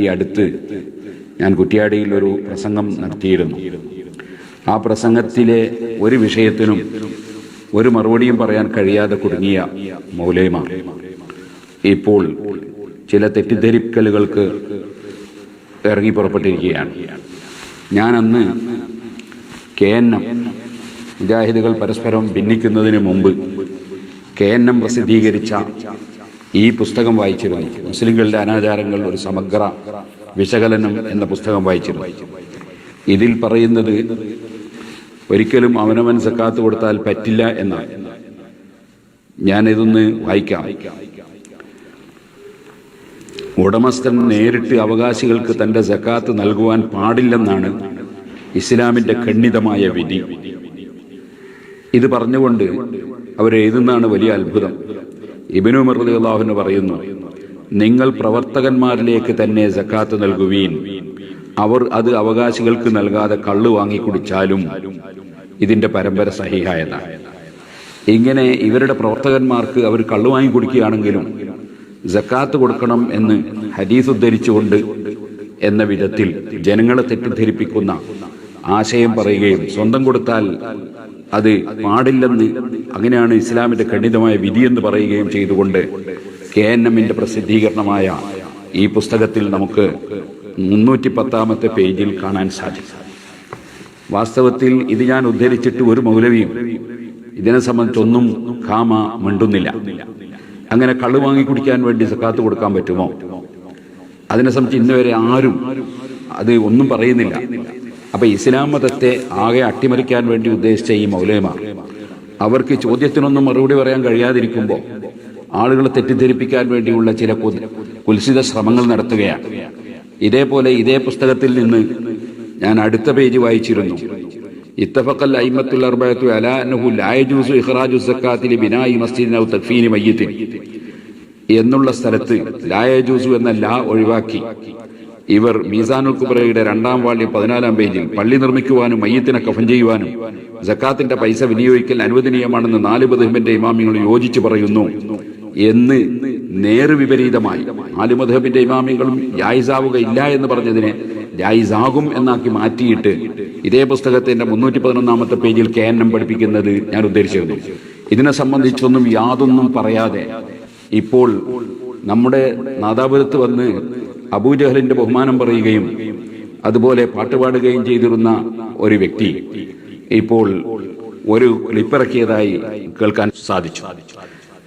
ഈ അടുത്ത് ഞാൻ കുറ്റ്യാടിയിൽ ഒരു പ്രസംഗം നടത്തിയിരുന്നു. ആ പ്രസംഗത്തിലെ ഒരു വിഷയത്തിനും ഒരു മറുപടിയും പറയാൻ കഴിയാതെ കുടുങ്ങിയ മൗലൈമാർ ഇപ്പോൾ ചില തെറ്റിദ്ധരിക്കലുകൾക്ക് ഇറങ്ങി പുറപ്പെട്ടിരിക്കുകയാണ്. ഞാൻ അന്ന് കെ എൻ എം മുജാഹിദുകൾ പരസ്പരം ഭിന്നിക്കുന്നതിന് മുമ്പ് കെ എൻ എം പ്രസിദ്ധീകരിച്ച ഈ പുസ്തകം വായിച്ചിരുന്നു. മുസ്ലിങ്ങളുടെ അനാചാരങ്ങൾ ഒരു സമഗ്ര വിശകലനം എന്ന പുസ്തകം വായിച്ചിരുന്നു. ഇതിൽ പറയുന്നത് ഒരിക്കലും അവനവൻ സക്കാത്ത് കൊടുത്താൽ പറ്റില്ല എന്നാണ്. ഞാനിതൊന്ന് വായിക്കാം. ഉടമസ്ഥൻ നേരിട്ട് അവകാശികൾക്ക് തന്റെ സക്കാത്ത് നൽകുവാൻ പാടില്ലെന്നാണ് ഇസ്ലാമിന്റെ ഖണ്ഡിതമായ വിധി. ഇത് പറഞ്ഞുകൊണ്ട് അവരെഴുതുന്നതാണ് വലിയ അത്ഭുതം. ഇബിനു മറുദാഹുന് പറയുന്നു നിങ്ങൾ പ്രവർത്തകന്മാരിലേക്ക് തന്നെ സക്കാത്ത് നൽകുവീൻ. അവർ അത് അവകാശികൾക്ക് നൽകാതെ കള്ളു വാങ്ങി കുടിച്ചാലും ഇതിന്റെ പരമ്പര സഹിഹായതാണ് ഇങ്ങനെ ഇവരുടെ പ്രവർത്തകന്മാർക്ക് അവർ കള്ളു വാങ്ങി കുടിക്കുകയാണെങ്കിലും ജക്കാത്ത് കൊടുക്കണം എന്ന് ഹദീസ് ഉദ്ധരിച്ചുകൊണ്ട് എന്ന വിധത്തിൽ ജനങ്ങളെ തെറ്റിദ്ധരിപ്പിക്കുന്ന ആശയം പറയുകയും സ്വന്തം കൊടുത്താൽ അത് പാടില്ലെന്ന് അങ്ങനെയാണ് ഇസ്ലാമിന്റെ ഖണ്ഡിതമായ എന്ന് പറയുകയും ചെയ്തുകൊണ്ട് കെ എൻ എമ്മിന്റെ പ്രസിദ്ധീകരണമായ ഈ പുസ്തകത്തിൽ നമുക്ക് മുന്നൂറ്റി പത്താമത്തെ പേജിൽ കാണാൻ സാധിക്കും. വാസ്തവത്തിൽ ഇത് ഞാൻ ഉദ്ധരിച്ചിട്ട് ഒരു മൗലവിയും ഇതിനെ സംബന്ധിച്ചൊന്നും കാമ മിണ്ടുന്നില്ല. അങ്ങനെ കള്ളു വാങ്ങി കുടിക്കാൻ വേണ്ടി സക്കാത്ത് കൊടുക്കാൻ പറ്റുമോ? അതിനെ സംബന്ധിച്ച് ഇന്നുവരെ ആരും അത് ഒന്നും പറയുന്നില്ല. അപ്പൊ ഇസ്ലാം മതത്തെ ആകെ അട്ടിമറിക്കാൻ വേണ്ടി ഉദ്ദേശിച്ച ഈ മൗലയമാർ അവർക്ക് ചോദ്യത്തിനൊന്നും മറുപടി പറയാൻ കഴിയാതിരിക്കുമ്പോൾ ആളുകളെ തെറ്റിദ്ധരിപ്പിക്കാൻ വേണ്ടിയുള്ള ചില കുൽസിത ശ്രമങ്ങൾ നടത്തുകയാണ്. ഇതേപോലെ ഇതേ പുസ്തകത്തിൽ നിന്ന് ഞാൻ അടുത്ത പേജ് വായിച്ചിരുന്നു. ഇത്തഫക്കൽ അയിമത്തുൽ അർബയത്തു അലാ അന്നഹു ലാ യജൂസു ഇഖ്റാജു സക്കാത്തി ലിബിനായി മസ്ജിദിൻ ഔ തക്ഫീനി മയ്യിത്തിൻ. എന്നുള്ള സ്ഥലത്ത് ലായജൂസു എന്ന ലാ ഒഴിവാക്കി. ഇവർ മീസാനുൽ കുബ്രയുടെ രണ്ടാം വാള്യം പതിനാലാം പേജിൽ പള്ളി നിർമ്മിക്കുവാനും മയ്യത്തിനെ കഫൻ ചെയ്യുവാനും ജക്കാത്തിന്റെ പൈസ വിനിയോഗിക്കൽ അനുവദനീയമാണെന്ന് നാല് ബദഹബിന്റെ ഇമാമികൾ യോജിച്ചു പറയുന്നു. എന്ന് നേർവിപരീതമായി നാല് മധുഹബിന്റെ ഇമാമികളും ജായിസാവുകയില്ല എന്ന് പറഞ്ഞതിനെ ജായിസാകും എന്നാക്കി മാറ്റിയിട്ട് ഇതേ പുസ്തകത്തിന്റെ മുന്നൂറ്റി പതിനൊന്നാമത്തെ പേജിൽ കെ എൻ എം പഠിപ്പിക്കുന്നത് ഞാൻ ഉദ്ദേശിച്ചിരുന്നു. ഇതിനെ സംബന്ധിച്ചൊന്നും യാതൊന്നും പറയാതെ ഇപ്പോൾ നമ്മുടെ നാദാപുരത്ത് വന്ന് അബൂജഹലിന്റെ ബഹുമാനം പറയുകയും അതുപോലെ പാട്ടുപാടുകയും ചെയ്തിരുന്ന ഒരു വ്യക്തി ഇപ്പോൾ ഒരു ക്ലിപ്പിറക്കിയതായി കേൾക്കാൻ സാധിച്ചു.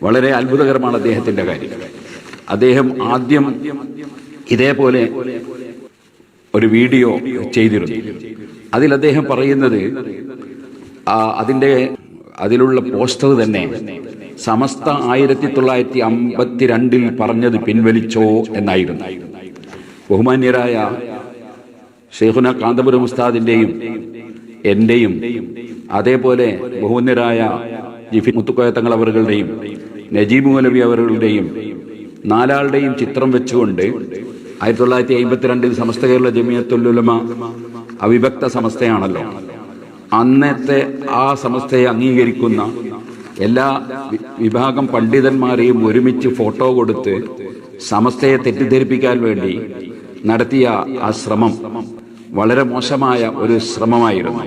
വളരെ അത്ഭുതകരമാണ് അദ്ദേഹത്തിന്റെ കാര്യം. അദ്ദേഹം ആദ്യം ഇതേപോലെ ഒരു വീഡിയോ ചെയ്തിരുന്നു. അതിൽ അദ്ദേഹം പറയുന്നത് അതിന്റെ അതിലുള്ള പോസ്റ്റർ തന്നെ സമസ്ത ആയിരത്തി തൊള്ളായിരത്തി അമ്പത്തിരണ്ടിൽ പറഞ്ഞത് പിൻവലിച്ചോ എന്നായിരുന്നു. ബഹുമാന്യരായ ഷെയ്ഖുന കാന്തപുരം ഉസ്താദിന്റെയും എന്റെയും അതേപോലെ ബഹുമാന്യരായ ജിഫി മുത്തുക്കോയത്തങ്ങൾ അവരുടെയും നജീബ് മൗലവി അവരുടെയും നാലാളുടെയും ചിത്രം വെച്ചുകൊണ്ട് ആയിരത്തി തൊള്ളായിരത്തി അമ്പത്തിരണ്ടിൽ സമസ്ത കേരള ജമിയത്തുല്ലുലമ അവിഭക്ത സമസ്തയാണല്ലോ. അന്നത്തെ ആ സമസ്തയെ അംഗീകരിക്കുന്ന എല്ലാ വിഭാഗം പണ്ഡിതന്മാരെയും ഒരുമിച്ച് ഫോട്ടോ കൊടുത്ത് സമസ്തയെ തെറ്റിദ്ധരിപ്പിക്കാൻ വേണ്ടി നടത്തിയ ആ ശ്രമം വളരെ മോശമായ ഒരു ശ്രമമായിരുന്നു.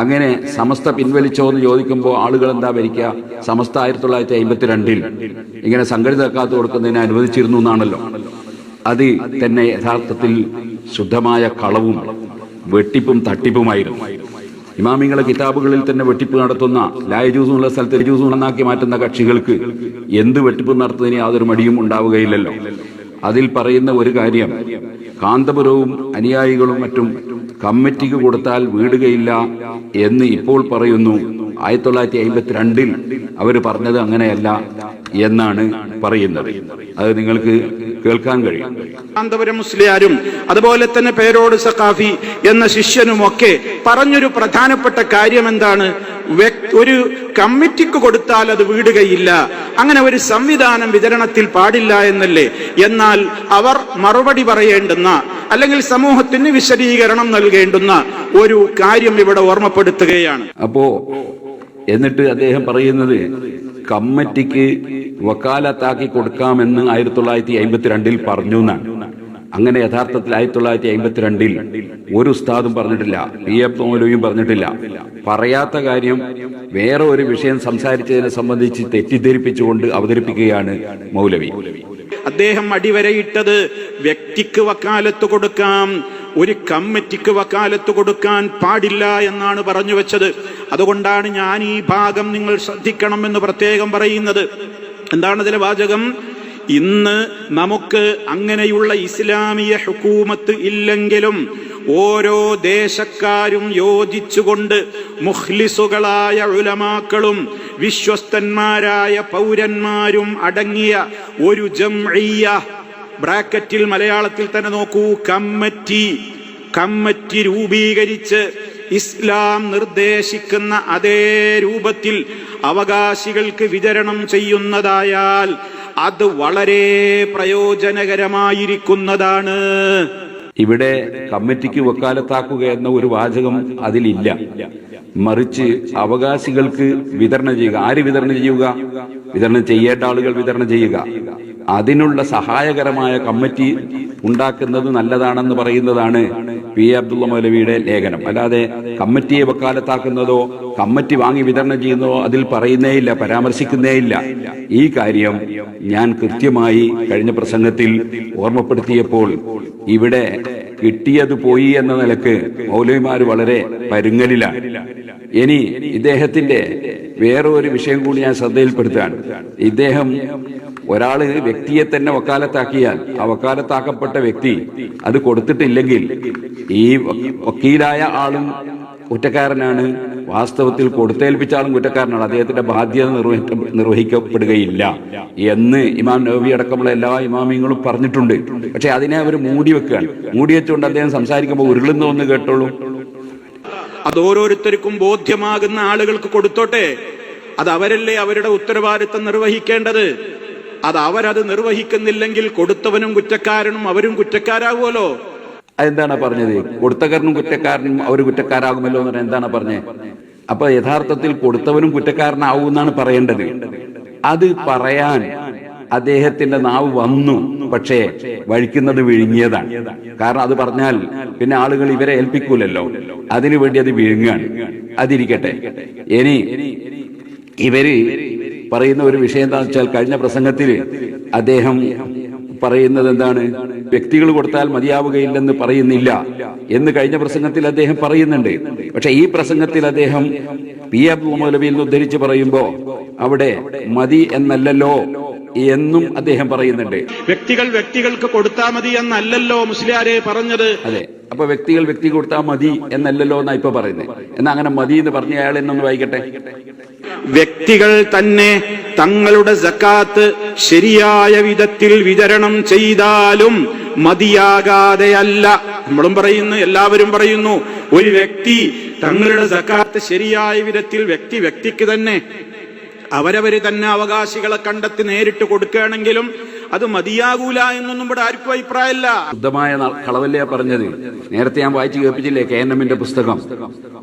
അങ്ങനെ സമസ്ത പിൻവലിച്ചോ എന്ന് ചോദിക്കുമ്പോൾ ആളുകൾ എന്താ ഭരിക്കുക സമസ്ത ആയിരത്തി തൊള്ളായിരത്തി അമ്പത്തിരണ്ടിൽ ഇങ്ങനെ സംഘടിത കാത്തു കൊടുക്കുന്നതിനെ അനുവദിച്ചിരുന്നു എന്നാണല്ലോ. അത് തന്നെ യഥാർത്ഥത്തിൽ ശുദ്ധമായ കളവും വെട്ടിപ്പും തട്ടിപ്പുമായിരുന്നു. ഇമാമിങ്ങളെ കിതാബുകളിൽ തന്നെ വെട്ടിപ്പ് നടത്തുന്ന ലായജൂസുള്ള സ്ഥലത്ത് ജ്യൂസ് ഉണന്നാക്കി മാറ്റുന്ന കക്ഷികൾക്ക് എന്ത് വെട്ടിപ്പ് നടത്തുന്നതിന് യാതൊരു മടിയും ഉണ്ടാവുകയില്ലല്ലോ. അതിൽ പറയുന്ന ഒരു കാര്യം കാന്തപുരവും അനുയായികളും മറ്റും കമ്മിറ്റിക്ക് കൊടുത്താൽ വീടുകയില്ല എന്ന് ഇപ്പോൾ പറയുന്നു. ആയിരത്തി തൊള്ളായിരത്തി അവർ പറഞ്ഞത് അങ്ങനെയല്ല. എന്നാണ് പറയുന്നത്. അത് നിങ്ങൾക്ക് കേൾക്കാൻ കഴിയും. കാന്തപുരം മുസ്ലിയാരും അതുപോലെ തന്നെ പേരോട് സഖാഫി എന്ന ശിഷ്യനും ശിഷ്യനുമൊക്കെ പറഞ്ഞൊരു പ്രധാനപ്പെട്ട കാര്യം എന്താണ് ഒരു കമ്മിറ്റിക്ക് കൊടുത്താൽ അത് വീടുകയില്ല. അങ്ങനെ ഒരു സംവിധാനം വിതരണത്തിൽ പാടില്ല എന്നല്ലേ? എന്നാൽ അവർ മറുപടി പറയേണ്ടുന്ന അല്ലെങ്കിൽ സമൂഹത്തിന് വിശദീകരണം നൽകേണ്ടുന്ന ഒരു കാര്യം ഇവിടെ ഓർമ്മപ്പെടുത്തുകയാണ്. അപ്പോ എന്നിട്ട് അദ്ദേഹം പറയുന്നത് കമ്മിറ്റിക്ക് വക്കാലത്താക്കി കൊടുക്കാമെന്ന് ആയിരത്തി തൊള്ളായിരത്തി അമ്പത്തിരണ്ടിൽ പറഞ്ഞു എന്നാണ്. അങ്ങനെ യഥാർത്ഥത്തിൽ ആയിരത്തി തൊള്ളായിരത്തി അമ്പത്തിരണ്ടിൽ ഒരു ഉസ്താദും പറഞ്ഞിട്ടില്ല പി എഫ് മൗലവിയും പറഞ്ഞിട്ടില്ല. പറയാത്ത കാര്യം വേറെ ഒരു വിഷയം സംസാരിച്ചതിനെ സംബന്ധിച്ച് തെറ്റിദ്ധരിപ്പിച്ചുകൊണ്ട് അവതരിപ്പിക്കുകയാണ് മൗലവി. അദ്ദേഹം അടിവരയിട്ടത് വ്യക്തിക്ക് വക്കാലത്ത് കൊടുക്കാം ഒരു കമ്മിറ്റിക്ക് വക്കാലത്ത് കൊടുക്കാൻ പാടില്ല എന്നാണ് പറഞ്ഞു വെച്ചത്. അതുകൊണ്ടാണ് ഞാൻ ഈ ഭാഗം നിങ്ങൾ ശ്രദ്ധിക്കണം എന്ന് പ്രത്യേകം പറയുന്നത്. എന്താണ് അതിലെ വാചകം? ഇന്ന് നമുക്ക് അങ്ങനെയുള്ള ഇസ്ലാമിയ ഹുക്കൂമത്ത് ഇല്ലെങ്കിലും ഓരോ ദേശക്കാരും യോജിച്ചുകൊണ്ട് മുഹ്ലിസുകളായ ഉലമാക്കളും വിശ്വസ്തന്മാരായ പൗരന്മാരും അടങ്ങിയ ഒരു ജംഇയ്യ. ബ്രാക്കറ്റിൽ മലയാളത്തിൽ തന്നെ നോക്കൂ കമ്മറ്റി. കമ്മറ്റി രൂപീകരിച്ച് ഇസ്ലാം നിർദ്ദേശിക്കുന്ന അതേ രൂപത്തിൽ അവകാശികൾക്ക് വിതരണം ചെയ്യുന്നതായാൽ അത് വളരെ പ്രയോജനകരമായിരിക്കുന്നതാണ്. ഇവിടെ കമ്മിറ്റിക്ക് വക്കാലത്താക്കുക എന്ന ഒരു വാചകം അതിലില്ല. മറിച്ച് അവകാശികൾക്ക് വിതരണം ചെയ്യുക. ആര് വിതരണം ചെയ്യുക? വിതരണം ചെയ്യേണ്ട ആളുകൾ വിതരണം ചെയ്യുക. അതിനുള്ള സഹായകരമായ കമ്മിറ്റി ഉണ്ടാക്കുന്നത് നല്ലതാണെന്ന് പറയുന്നതാണ് പി എ അബ്ദുള്ള മൗലവിയുടെ ലേഖനം. അല്ലാതെ കമ്മിറ്റിയെ വക്കാലത്താക്കുന്നതോ കമ്മിറ്റി വാങ്ങി വിതരണം ചെയ്യുന്നതോ അതിൽ പറയുന്നേയില്ല പരാമർശിക്കുന്നേയില്ല ഈ കാര്യം ഞാൻ കൃത്യമായി കഴിഞ്ഞ പ്രസംഗത്തിൽ ഓർമ്മപ്പെടുത്തിയപ്പോൾ ഇവിടെ കിട്ടിയത് പോയി എന്ന നിലയ്ക്ക് മൗലവിമാർ വളരെ പരുങ്ങലിലാണ്. ഇനി ഇദ്ദേഹത്തിന്റെ വേറെ ഒരു വിഷയം കൂടി ഞാൻ ശ്രദ്ധയിൽപ്പെടുത്തുകയാണ്. ഇദ്ദേഹം ഒരാൾ വ്യക്തിയെ തന്നെ വക്കാലത്താക്കിയാൽ ആ വക്കാലത്താക്കപ്പെട്ട വ്യക്തി അത് കൊടുത്തിട്ടില്ലെങ്കിൽ ഈ വക്കീലായ ആളും കുറ്റക്കാരനാണ്. വാസ്തവത്തിൽ കൊടുത്തേൽപ്പിച്ച ആളും കുറ്റക്കാരനാണ്. അദ്ദേഹത്തിന്റെ ബാധ്യത നിർവഹിക്ക നിർവഹിക്കപ്പെടുകയില്ല എന്ന് ഇമാം നബി അടക്കമുള്ള എല്ലാ ഇമാമിങ്ങളും പറഞ്ഞിട്ടുണ്ട്. പക്ഷെ അതിനെ അവർ മൂടി വെക്കുകയാണ്. മൂടി വെച്ചുകൊണ്ട് അദ്ദേഹം സംസാരിക്കുമ്പോൾ ഉരുളുന്ന ഒന്ന് കേട്ടോളൂ. അത് ഓരോരുത്തർക്കും ബോധ്യമാകുന്ന ആളുകൾക്ക് കൊടുത്തോട്ടെ. അത് അവരല്ലേ അവരുടെ ഉത്തരവാദിത്തം നിർവഹിക്കേണ്ടത്? അത് അവരത് നിർവഹിക്കുന്നില്ലെങ്കിൽ കൊടുത്തവനും കുറ്റക്കാരനും അവരും കുറ്റക്കാരാകുമല്ലോ എന്താണ് പറഞ്ഞത്? കൊടുത്തക്കാരനും കുറ്റക്കാരനും അവർ കുറ്റക്കാരാകുമല്ലോ എന്ന് പറഞ്ഞാൽ എന്താണ് പറഞ്ഞത് അപ്പൊ യഥാർത്ഥത്തിൽ കൊടുത്തവനും കുറ്റക്കാരനാവും എന്നാണ് പറയേണ്ടത്. അത് പറയാൻ അദ്ദേഹത്തിന്റെ നാവ് വന്നു പക്ഷേ വഴിക്കുന്നത് വിഴുങ്ങിയതാണ്. കാരണം അത് പറഞ്ഞാൽ പിന്നെ ആളുകൾ ഇവരെ ഏൽപ്പിക്കൂലല്ലോ. അതിനുവേണ്ടി അത് വിഴുങ്ങാണ് അതിരിക്കട്ടെ. ഇനി ഇവർ പറയുന്ന ഒരു വിഷയം എന്താണെന്ന് വെച്ചാൽ കഴിഞ്ഞ പ്രസംഗത്തിൽ അദ്ദേഹം പറയുന്നത് എന്താണ്? വ്യക്തികൾ കൊടുത്താൽ മതിയാവുകയില്ലെന്ന് പറയുന്നില്ല എന്ന് കഴിഞ്ഞ പ്രസംഗത്തിൽ അദ്ദേഹം പറയുന്നുണ്ട്. പക്ഷെ ഈ പ്രസംഗത്തിൽ അദ്ദേഹം പി എഫ് മൗലവിയിൽ നിന്ന് ഉദ്ധരിച്ച് പറയുമ്പോ അവിടെ മതി എന്നല്ലല്ലോ എന്നും അദ്ദേഹം പറയുന്നുണ്ട്. വ്യക്തികൾ വ്യക്തികൾക്ക് കൊടുത്താൽ മതി എന്നല്ലല്ലോ മുസ്ലിയാരെ പറഞ്ഞത്. അതെ. അപ്പൊ വ്യക്തികൾ വ്യക്തി കൊടുത്താൽ മതി എന്നല്ലല്ലോ എന്നാ ഇപ്പൊ പറയുന്നത് എന്നാ അങ്ങനെ മതി എന്ന് പറഞ്ഞ അയാൾ എന്നൊന്ന് വായിക്കട്ടെ? വ്യക്തികൾ തന്നെ തങ്ങളുടെ സക്കാത്ത് ശരിയായ വിധത്തിൽ വിതരണം ചെയ്താലും മതിയാകാതെയല്ല. നമ്മളും പറയുന്നു എല്ലാവരും പറയുന്നു ഒരു വ്യക്തി തങ്ങളുടെ സക്കാത്ത് ശരിയായ വിധത്തിൽ വ്യക്തി വ്യക്തിക്ക് തന്നെ അവരവര് തന്നെ അവകാശികളെ കണ്ടെത്തി നേരിട്ട് കൊടുക്കുകയാണെങ്കിലും അത് മതിയാകൂല എന്നൊന്നും ഇവിടെ ആർക്കും അഭിപ്രായമല്ല ശുദ്ധമായ കളവല്ലേ പറഞ്ഞത് നേരത്തെ ഞാൻ വായിച്ചു കേൾപ്പിച്ചില്ലേ കെ എൻ എമ്മിന്റെ പുസ്തകം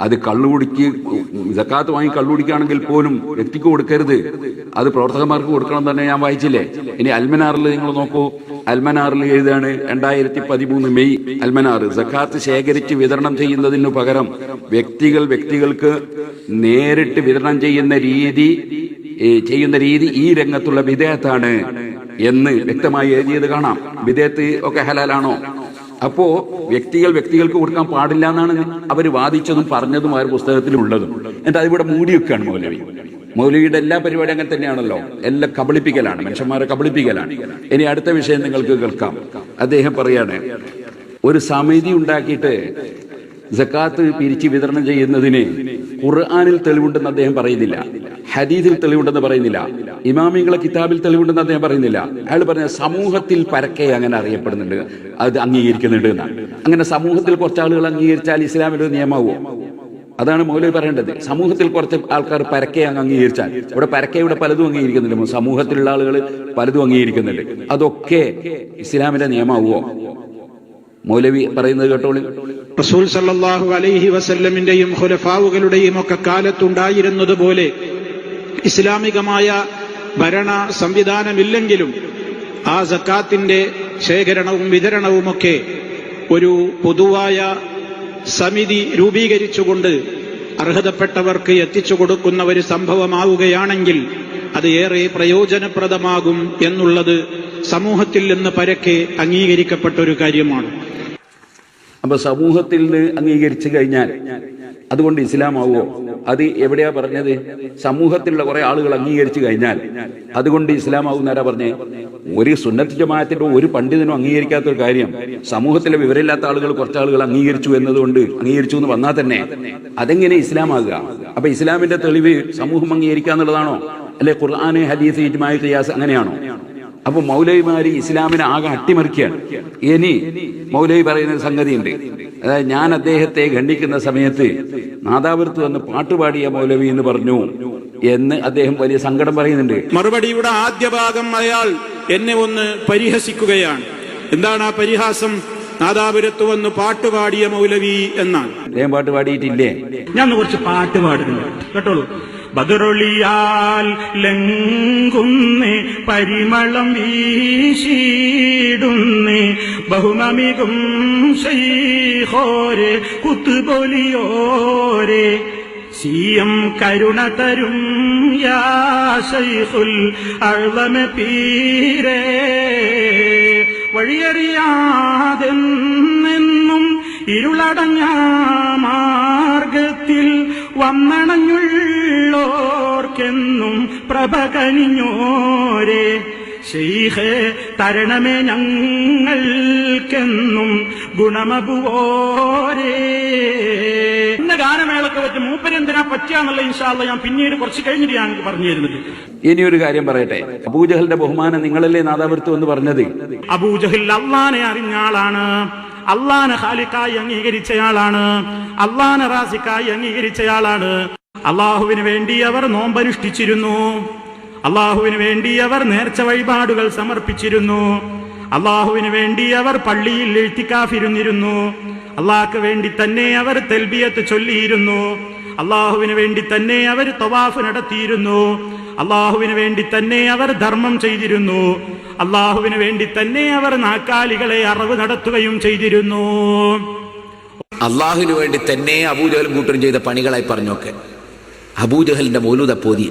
അത് കള്ളുകുടിക്ക് ഇതക്കാത്ത വാങ്ങി കള്ളുകുടിക്കുകയാണെങ്കിൽ പോലും വ്യക്തിക്ക് കൊടുക്കരുത് അത് പ്രവർത്തകന്മാർക്ക് കൊടുക്കണം തന്നെ ഞാൻ വായിച്ചില്ലേ ഇനി അൽമനാറിൽ നിങ്ങൾ നോക്കൂ അൽമനാറിൽ എഴുതാണ് രണ്ടായിരത്തി പതിമൂന്ന് മെയ് അൽമനാർ സക്കാത്ത് ശേഖരിച്ച് വിതരണം ചെയ്യുന്നതിനു പകരം വ്യക്തികൾ വ്യക്തികൾക്ക് നേരിട്ട് വിതരണം ചെയ്യുന്ന രീതി ചെയ്യുന്ന രീതി ഈ രംഗത്തുള്ള വിധേയത്താണ് എന്ന് വ്യക്തമായി എഴുതിയത് കാണാം. വിധേയത്ത് ഒക്കെ ഹലാലാണോ? അപ്പോ വ്യക്തികൾ വ്യക്തികൾക്ക് കൊടുക്കാൻ പാടില്ല എന്നാണ് അവർ വാദിച്ചതും പറഞ്ഞതും ആ പുസ്തകത്തിലുള്ളതും. എന്നിട്ട് അതിവിടെ മൂടി വെക്കുകയാണ് മൗലവി? മൗലവിയുടെ എല്ലാ പരിപാടി അങ്ങനെ തന്നെയാണല്ലോ. എല്ലാം കബളിപ്പിക്കലാണ്. മനുഷ്യന്മാരെ കബളിപ്പിക്കലാണ്. ഇനി അടുത്ത വിഷയം നിങ്ങൾക്ക് കേൾക്കാം. അദ്ദേഹം പറയാണ് ഒരു സമിതി ഉണ്ടാക്കിയിട്ട് ജക്കാത്ത് പിരിച്ച് വിതരണം ചെയ്യുന്നതിന് ഖുർആാനിൽ തെളിവുണ്ടെന്ന് അദ്ദേഹം പറയുന്നില്ല. ഹദീദിൽ തെളിവുണ്ടെന്ന് പറയുന്നില്ല. ഇമാമിങ്ങളെ കിതാബിൽ തെളിവുണ്ടെന്ന് അദ്ദേഹം പറയുന്നില്ല. അയാൾ പറഞ്ഞ സമൂഹത്തിൽ പരക്കെ അങ്ങനെ അറിയപ്പെടുന്നുണ്ട്. അത് അംഗീകരിക്കുന്നുണ്ട് എന്നാണ്. അങ്ങനെ സമൂഹത്തിൽ കുറച്ച് ആളുകൾ അംഗീകരിച്ചാൽ ഇസ്ലാമിൽ ഒരു നിയമമാവോ അതാണ് മൗലവി പറയേണ്ടത്. സമൂഹത്തിൽ കുറച്ച് ആൾക്കാർ പരക്കെ അങ്ങ് അംഗീകരിച്ചാൽ. ഇവിടെ പരക്കെ ഇവിടെ പലതും അംഗീകരിക്കുന്നുണ്ട്. സമൂഹത്തിലുള്ള ആളുകൾ പലതും അംഗീകരിക്കുന്നുണ്ട്. അതൊക്കെ ഇസ്ലാമിന്റെ നിയമാവോ മൗലവി പറയുന്നത് കേട്ടോളി. റസൂൽ സല്ലാഹു അലൈഹി വസല്ലമിന്റെയും ഹുലഫാവുകളുടെയും ഒക്കെ കാലത്തുണ്ടായിരുന്നത് പോലെ ഇസ്ലാമികമായ ഭരണ സംവിധാനമില്ലെങ്കിലും ആ സക്കാത്തിന്റെ ശേഖരണവും വിതരണവുമൊക്കെ ഒരു പൊതുവായ സമിതി രൂപീകരിച്ചുകൊണ്ട് അർഹതപ്പെട്ടവർക്ക് എത്തിച്ചു കൊടുക്കുന്ന ഒരു സംഭവമാവുകയാണെങ്കിൽ അത് ഏറെ പ്രയോജനപ്രദമാകും എന്നുള്ളത് സമൂഹത്തിൽ നിന്ന് പരക്കെ അംഗീകരിക്കപ്പെട്ട ഒരു കാര്യമാണ്. അപ്പൊ സമൂഹത്തിൽ നിന്ന് അംഗീകരിച്ചു കഴിഞ്ഞാൽ അതുകൊണ്ട് ഇസ്ലാമാവോ അത് എവിടെയാ പറഞ്ഞത്? സമൂഹത്തിലുള്ള കുറെ ആളുകൾ അംഗീകരിച്ചു കഴിഞ്ഞാൽ അതുകൊണ്ട് ഇസ്ലാമാവും ആരാ പറഞ്ഞേ? ഒരു സുന്നത്ത് ജമാഅത്തിന്റെ ഒരു പണ്ഡിതനും അംഗീകരിക്കാത്ത ഒരു കാര്യം. സമൂഹത്തിലെ വിവരമില്ലാത്ത ആളുകൾ കുറച്ച് ആളുകൾ അംഗീകരിച്ചു എന്നതുകൊണ്ട് അംഗീകരിച്ചു എന്ന് വന്നാൽ തന്നെ അതെങ്ങനെ ഇസ്ലാമാകുക? അപ്പൊ ഇസ്ലാമിന്റെ തെളിവ് സമൂഹം അംഗീകരിക്കുക എന്നുള്ളതാണോ? അല്ലെ ഖുർആാന് ഹദീസ് ഇജ്മായി ഖിയാസ് അങ്ങനെയാണോ? അപ്പൊ മൗലവിമാര് ഇസ്ലാമിനെ ആകെ അട്ടിമറിക്കുകയാണ്. ഇനി മൗലവി പറയുന്ന ഒരു സംഗതിയുണ്ട്. അതായത് ഞാൻ അദ്ദേഹത്തെ ഖണ്ഡിക്കുന്ന സമയത്ത് നാദാപുരത്ത് വന്ന് പാട്ടുപാടിയ മൗലവി എന്ന് പറഞ്ഞു എന്ന് അദ്ദേഹം വലിയ സങ്കടം പറയുന്നുണ്ട്. മറുപടിയുടെ ആദ്യ ഭാഗം അയാൾ എന്നെ ഒന്ന് പരിഹസിക്കുകയാണ്. എന്താണ് ആ പരിഹാസം? നാദാപുരത്ത് വന്ന് പാട്ടുപാടിയ മൗലവി എന്നാണ്. അദ്ദേഹം പാട്ട് പാടിയിട്ടില്ലേ? ഞാൻ കുറച്ച് പാട്ട് പാടുന്നു കേട്ടോളൂ. ബദറൊളിയാൽ ലങ്കുന്നേ പരിമളം വീശിടുന്നേ ബഹുമമികും ശൈഹോരെ കുത്തുപൊലിയോരെ. സിയം കരുണ തരും യാ ശൈഖുൽ പീരേ. വഴിയറിയാതെന്നും ഇരുളടഞ്ഞ മാർഗത്തിൽ വന്നണഞ്ഞുള്ളോർക്കെന്നും പ്രഭ കനിഞ്ഞോരെ ശൈഖേ തരണമേ ഞങ്ങൾക്കെന്നും ഗുണമബുവോരേ ഇന്ന ഗാനമേളക്ക് വെച്ച് മൂപ്പരെന്തിനാ പറ്റിയാന്നുള്ള ഇൻഷാല്ല ഞാൻ പിന്നീട് കുറച്ച് കഴിഞ്ഞിട്ട് ഞാൻ പറഞ്ഞു തരുന്നത്. ഇനി ഒരു കാര്യം പറയട്ടെ. അബൂജഹലിന്റെ ബഹുമാനം നിങ്ങളല്ലേ നാദാപുരത്ത് എന്ന് പറഞ്ഞത്? അബൂജഹൽ അള്ളാനെ അറിഞ്ഞ ആളാണ്. അള്ളാനെ ഖാലിക്കായി അംഗീകരിച്ചയാളാണ്. അള്ളാന റാസിക്കായി അംഗീകരിച്ചയാളാണ്. അള്ളാഹുവിന് വേണ്ടി അവർ നോമ്പനുഷ്ഠിച്ചിരുന്നു. അള്ളാഹുവിന് വേണ്ടി അവർ നേർച്ച വഴിപാടുകൾ സമർപ്പിച്ചിരുന്നു. അള്ളാഹുവിന് വേണ്ടി അവർ പള്ളിയിൽ എഴുത്തിക്കാഫിരുന്നിരുന്നു. അള്ളാഹ്ക്ക് വേണ്ടി തന്നെ അവർ തെൽബിയത്ത് ചൊല്ലിയിരുന്നു. അള്ളാഹുവിന് വേണ്ടി തന്നെ അവർ തവാഫ് നടത്തിയിരുന്നു. അള്ളാഹുവിന് വേണ്ടി തന്നെ അവർ ധർമ്മം ചെയ്തിരുന്നു. അള്ളാഹുവിന് വേണ്ടി തന്നെ അവർ നാക്കാലികളെ അറിവ് നടത്തുകയും ചെയ്തിരുന്നു. അള്ളാഹുവിന് വേണ്ടി തന്നെ അബൂജഹലും കൂട്ടരും ചെയ്ത പണികളായി പറഞ്ഞൊക്കെ. അബൂജഹലിന്റെ മൗലൂദ പോതി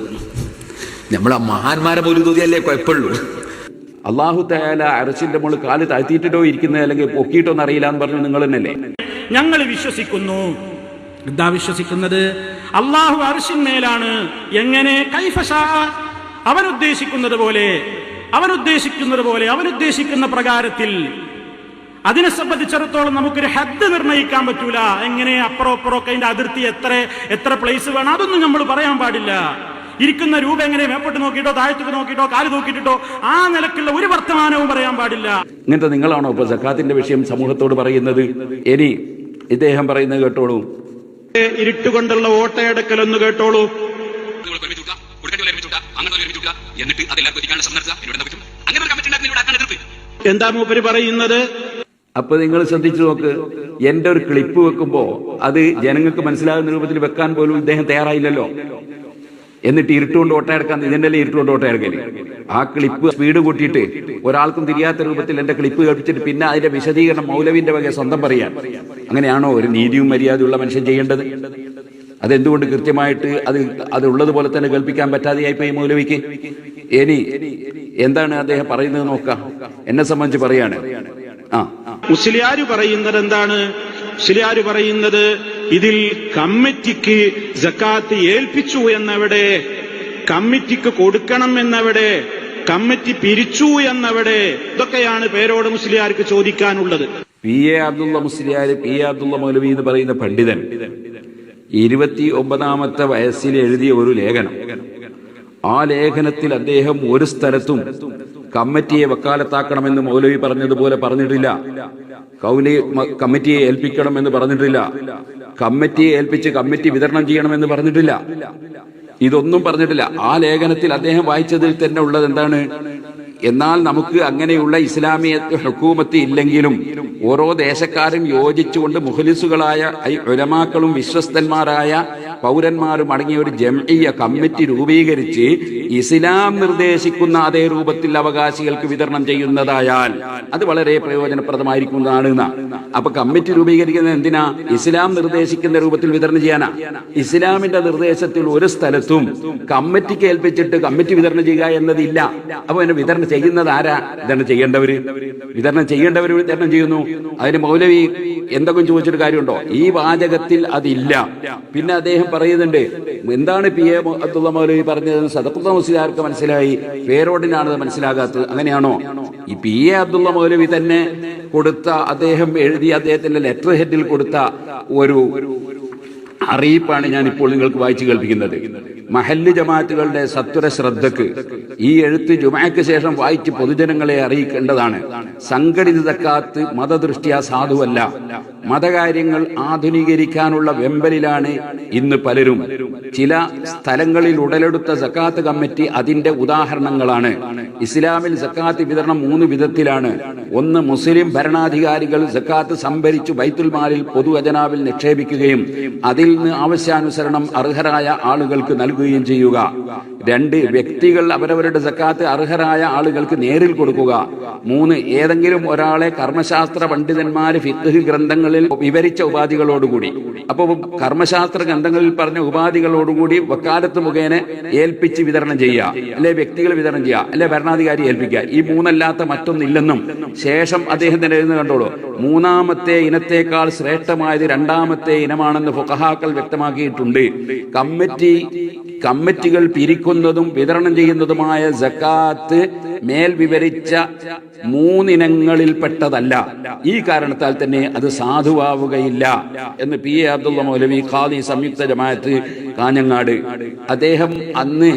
നമ്മളെ മഹാന്മാരെ മൗലൂദിയല്ലേ കുഴപ്പമുള്ളൂ. അള്ളാഹു തയാല അരച്ചിന്റെ മുകളിൽ കാൽ താഴ്ത്തിയിട്ടോ ഇരിക്കുന്നത് അല്ലെങ്കിൽ പൊക്കിയിട്ടോ എന്നറിയില്ല എന്ന് പറഞ്ഞു നിങ്ങൾ തന്നെയല്ലേ? ഞങ്ങൾ വിശ്വസിക്കുന്നു. എന്താ വിശ്വസിക്കുന്നത്? അള്ളാഹു അർഷിന്മേലാണ് എങ്ങനെ കൈഫശാ അവൻ പോലെ അവൻ ഉദ്ദേശിക്കുന്നത് പോലെ അവൻ ഉദ്ദേശിക്കുന്ന പ്രകാരത്തിൽ അതിനെ സംബന്ധിച്ചിടത്തോളം നമുക്കൊരു ഹദ് നിർണയിക്കാൻ പറ്റൂല. എങ്ങനെ അപ്പുറം അപ്പുറമൊക്കെ അതിന്റെ അതിർത്തി എത്ര എത്ര പ്ലേസ് വേണം അതൊന്നും നമ്മൾ പറയാൻ പാടില്ല. ഇരിക്കുന്ന രൂപം എങ്ങനെ മേപ്പോട്ട് നോക്കിയിട്ടോ താഴത്തേക്ക് നോക്കിയിട്ടോ കാൽ നോക്കിയിട്ടോ ആ നിലക്കുള്ള ഒരു വർത്തമാനവും പറയാൻ പാടില്ല. ഇങ്ങനത്തെ നിങ്ങളാണോ ഇപ്പൊ സക്കാത്തിന്റെ വിഷയം സമൂഹത്തോട് പറയുന്നത്? ഇനി ഇദ്ദേഹം പറയുന്നത് കേട്ടോളൂ. ഇരുട്ടുകൊണ്ടുള്ള ഓട്ടയടക്കൽ ഒന്ന് കേട്ടോളൂ. നിങ്ങൾക്ക് ഒരുമിച്ച് കൊടുക്കുക കൊടുക്കേണ്ടി ഒരുമിച്ച് കൊടുക്കുക അങ്ങനെ ഒരുമിച്ച് കൊടുക്കുക എന്നിട്ട് അതെല്ലാവർക്കും എത്തിക്കാനുള്ള ശ്രമം നടത്തുക എന്നോട് എന്താ പറ്റും അങ്ങനെ ഒരു കമ്മിറ്റി ഉണ്ടാക്കുന്ന ഇവിടെ ആക്കാൻ എതിർപ്പ്. എന്താ മൂപ്പര് പറയുന്നത്? അപ്പൊ നിങ്ങൾ ശ്രദ്ധിച്ചു നോക്ക് എന്റെ ഒരു ക്ലിപ്പ് വെക്കുമ്പോ അത് ജനങ്ങൾക്ക് മനസ്സിലാകുന്ന രൂപത്തിൽ വെക്കാൻ പോലും ഇദ്ദേഹം തയ്യാറായില്ലല്ലോ. എന്നിട്ട് ഇരുട്ടുകൊണ്ട് ഓട്ടയെടുക്കാൻ ഇതിന്റെ ഇരുട്ടുകൊണ്ട് ഓട്ടയെടുക്കൽ ആ ക്ലിപ്പ് സ്പീഡ് കൂട്ടിയിട്ട് ഒരാൾക്കും തിരിയാത്ത രൂപത്തിൽ എന്റെ ക്ലിപ്പ് കേൾപ്പിച്ചിട്ട് പിന്നെ അതിന്റെ വിശദീകരണം മൗലവിന്റെ വക സ്വന്തം പറയാൻ. അങ്ങനെയാണോ ഒരു നീതിയും മര്യാദയുള്ള മനുഷ്യൻ ചെയ്യേണ്ടത്? അതെന്തുകൊണ്ട് കൃത്യമായിട്ട് അത് അത് ഉള്ളതുപോലെ തന്നെ കേൾപ്പിക്കാൻ പറ്റാതെയായിപ്പോയി മൗലവിക്ക്? ഇനി എന്താണ് അദ്ദേഹം പറയുന്നത് നോക്കാം. എന്നെ സംബന്ധിച്ച് പറയാണ്. ആ. മുസ്ലിയാര് പറയുന്നത് എന്താണ്? മുസ്ലിയാര് പറയുന്നത് ഇതിൽ കമ്മിറ്റിക്ക് ജക്കാത്ത് ഏൽപ്പിച്ചു എന്നവിടെ കമ്മിറ്റിക്ക് കൊടുക്കണം എന്നവിടെ കമ്മിറ്റി പിരിച്ചു എന്നവിടെ ഇതൊക്കെയാണ് പേരോട് മുസ്ലിയാർക്ക് ചോദിക്കാനുള്ളത്. P A Abdulla Musliyar P A Abdulla Maulavi എന്ന് പറയുന്ന പണ്ഡിതൻ ഇരുപത്തി ഒമ്പതാമത്തെ വയസ്സിൽ എഴുതിയ ഒരു ലേഖനം. ആ ലേഖനത്തിൽ അദ്ദേഹം ഒരു സ്ഥലത്തും കമ്മിറ്റിയെ വക്കാലത്താക്കണമെന്ന് മൗലവി പറഞ്ഞതുപോലെ പറഞ്ഞിട്ടില്ല. കൗലി കമ്മിറ്റിയെ ഏൽപ്പിക്കണമെന്ന് പറഞ്ഞിട്ടില്ല. കമ്മിറ്റിയെ ഏൽപ്പിച്ച് കമ്മിറ്റി വിതരണം ചെയ്യണമെന്ന് പറഞ്ഞിട്ടില്ല. ഇതൊന്നും പറഞ്ഞിട്ടില്ല. ആ ലേഖനത്തിൽ അദ്ദേഹം വായിച്ചതിൽ തന്നെ ഉള്ളത് എന്താണ്? എന്നാൽ നമുക്ക് അങ്ങനെയുള്ള ഇസ്ലാമിയ ഹുക്കൂമത്ത് ഇല്ലെങ്കിലും ഓരോ ദേശക്കാരും യോജിച്ചുകൊണ്ട് മുഖലിസുകളായ ഐ- ഉലമാക്കളും വിശ്വസ്തന്മാരായ പൗരന്മാരും അടങ്ങിയ ഒരു ജംഇയ കമ്മിറ്റി രൂപീകരിച്ച് ഇസ്ലാം നിർദ്ദേശിക്കുന്ന അതേ രൂപത്തിൽ അവകാശികൾക്ക് വിതരണം ചെയ്യുന്നതായാൽ അത് വളരെ പ്രയോജനപ്രദമായിരിക്കുന്നതാണ്. അപ്പൊ കമ്മിറ്റി രൂപീകരിക്കുന്നത് എന്തിനാ? ഇസ്ലാം നിർദ്ദേശിക്കുന്ന രൂപത്തിൽ വിതരണം ചെയ്യാനാ. ഇസ്ലാമിന്റെ നിർദ്ദേശത്തിൽ ഒരു സ്ഥലത്തും കമ്മിറ്റിക്ക് ഏൽപ്പിച്ചിട്ട് കമ്മിറ്റി വിതരണം ചെയ്യുക എന്നതില്ല. അപ്പൊ പിന്നെ വിതരണം ചെയ്യുന്നത് ആരാ? വിതരണം ചെയ്യേണ്ടവര്. വിതരണം ചെയ്യേണ്ടവര് വിതരണം ചെയ്യുന്നു. അതിന് മൗലവി എന്തൊക്കെ ചോദിച്ചിട്ട് കാര്യമുണ്ടോ? ഈ വാചകത്തിൽ അതില്ല. പിന്നെ അദ്ദേഹം പറയുന്നുണ്ട് എന്താണ് പി. എ. അബ്ദുള്ള മൗലവി പറഞ്ഞത്? സദക്കുള്ള മുസ്ലിയാർക്ക് മനസ്സിലായി? പേരോടിനാണ് മനസ്സിലാകാത്തത്. അങ്ങനെയാണോ? ഈ പി. എ. അബ്ദുള്ള മൗലവി തന്നെ കൊടുത്ത അദ്ദേഹം എഴുതി അദ്ദേഹത്തിന്റെ ലെറ്റർ ഹെഡിൽ കൊടുത്ത ഒരു അറിയിപ്പാണ് ഞാൻ ഇപ്പോൾ നിങ്ങൾക്ക് വായിച്ചു കേൾപ്പിക്കുന്നത്. മഹല്ല് ജമാഅത്തുകളുടെ സത്വര ശ്രദ്ധക്ക് ഈ എഴുത്ത് ജുമാക്ക് ശേഷം വായിച്ച് പൊതുജനങ്ങളെ അറിയിക്കേണ്ടതാണ്. സംഘടിത തക്കാത്ത് മതദൃഷ്ടിയ സാധുവല്ല. മതകാര്യങ്ങൾ ആധുനീകരിക്കാനുള്ള വെമ്പലിലാണ് ഇന്ന് പലരും. ചില സ്ഥലങ്ങളിൽ ഉടലെടുത്ത സക്കാത്ത് കമ്മിറ്റി അതിന്റെ ഉദാഹരണങ്ങളാണ്. ഇസ്ലാമിൽ സക്കാത്ത് വിതരണം മൂന്ന് വിധത്തിലാണ്. ഒന്ന് മുസ്ലിം ഭരണാധികാരികൾ സക്കാത്ത് സംഭരിച്ചു ബൈത്തുൽ മാലിൽ പൊതുഖജനാവിൽ നിക്ഷേപിക്കുകയും അതിൽ നിന്ന് ആവശ്യാനുസരണം അർഹരായ ആളുകൾക്ക് നൽകുകയും ചെയ്യുക. രണ്ട് വ്യക്തികൾ അവരവരുടെ സക്കാത്ത് അർഹരായ ആളുകൾക്ക് നേരിൽ കൊടുക്കുക. മൂന്ന് ഏതെങ്കിലും ഒരാളെ കർമ്മശാസ്ത്ര പണ്ഡിതന്മാർ ഫിത്ത് ഗ്രന്ഥങ്ങളിൽ വിവരിച്ച ഉപാധികളോടുകൂടി. അപ്പൊ കർമ്മശാസ്ത്ര ഗ്രന്ഥങ്ങളിൽ പറഞ്ഞ ഉപാധികളോടുകൂടി വക്കാലത്ത് മുഖേന ഏൽപ്പിച്ച് വിതരണം ചെയ്യുക. അല്ലെ വ്യക്തികൾ വിതരണം ചെയ്യുക. അല്ലെ ഭരണാധികാരി ഏൽപ്പിക്കുക. ഈ മൂന്നല്ലാത്ത മറ്റൊന്നില്ലെന്നും ശേഷം അദ്ദേഹത്തിന്റെ എഴുതുന്ന കണ്ടോളൂ. മൂന്നാമത്തെ ഇനത്തേക്കാൾ ശ്രേഷ്ഠമായത് രണ്ടാമത്തെ ഇനമാണെന്ന് ഫുഖഹാക്കൾ വ്യക്തമാക്കിയിട്ടുണ്ട്. കമ്മിറ്റി കമ്മിറ്റികൾ പിരിക്കുന്നതും വിതരണം ചെയ്യുന്നതുമായ ജക്കാത്ത് മേൽ വിവരിച്ച മൂന്നിനങ്ങളിൽപ്പെട്ടതല്ല. ഈ കാരണത്താൽ തന്നെ അത് സാധുവാവുകയില്ല എന്ന് പി എ അബ്ദുള്ള മൗലവി ഖാദി സംയുക്ത ജമാഅത്ത് കാഞ്ഞങ്ങാട്. അദ്ദേഹം അന്ന്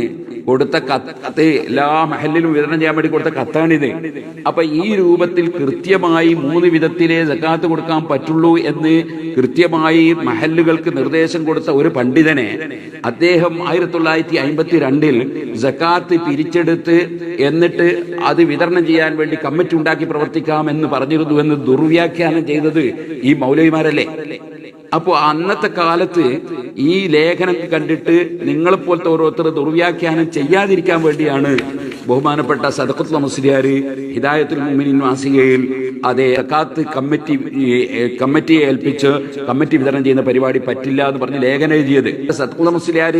കൊടുത്ത കത്ത് എല്ലാ മഹലിലും വിതരണം ചെയ്യാൻ വേണ്ടി കൊടുത്ത കത്താണിത്. അപ്പൊ ഈ രൂപത്തിൽ കൃത്യമായി മൂന്ന് വിധത്തിലേ ജക്കാത്ത് കൊടുക്കാൻ പറ്റുള്ളൂ എന്ന് കൃത്യമായി മഹല്ലുകൾക്ക് നിർദ്ദേശം കൊടുത്ത ഒരു പണ്ഡിതനെ അദ്ദേഹം ആയിരത്തി തൊള്ളായിരത്തി അമ്പത്തി രണ്ടിൽ ജക്കാത്ത് പിരിച്ചെടുത്ത് എന്നിട്ട് അത് വിതരണം ചെയ്യാൻ വേണ്ടി കമ്മിറ്റി ഉണ്ടാക്കി പറഞ്ഞിരുന്നു എന്ന് ദുർവ്യാഖ്യാനം ചെയ്തത് ഈ മൗലവിമാരല്ലേ? അപ്പോ അന്നത്തെ കാലത്ത് ഈ ലേഖനം കണ്ടിട്ട് നിങ്ങളെ നിങ്ങളെപ്പോലത്തെ ഓരോരുത്തർ ദുർവ്യാഖ്യാനം ചെയ്യാതിരിക്കാൻ വേണ്ടിയാണ് ബഹുമാനപ്പെട്ട സദഖത്തുൽ മുസ്ലിയാർ ഹിദായത്തുൽ മുഅ്മിനീൻ മാസികയിൽ അതേ അക്കാത്ത് കമ്മിറ്റി കമ്മിറ്റിയെ ഏൽപ്പിച്ച് കമ്മിറ്റി വിതരണം ചെയ്യുന്ന പരിപാടി പറ്റില്ല എന്ന് പറഞ്ഞ് ലേഖനം എഴുതിയത്. സദഖുൽ മുസ്ലിയാർ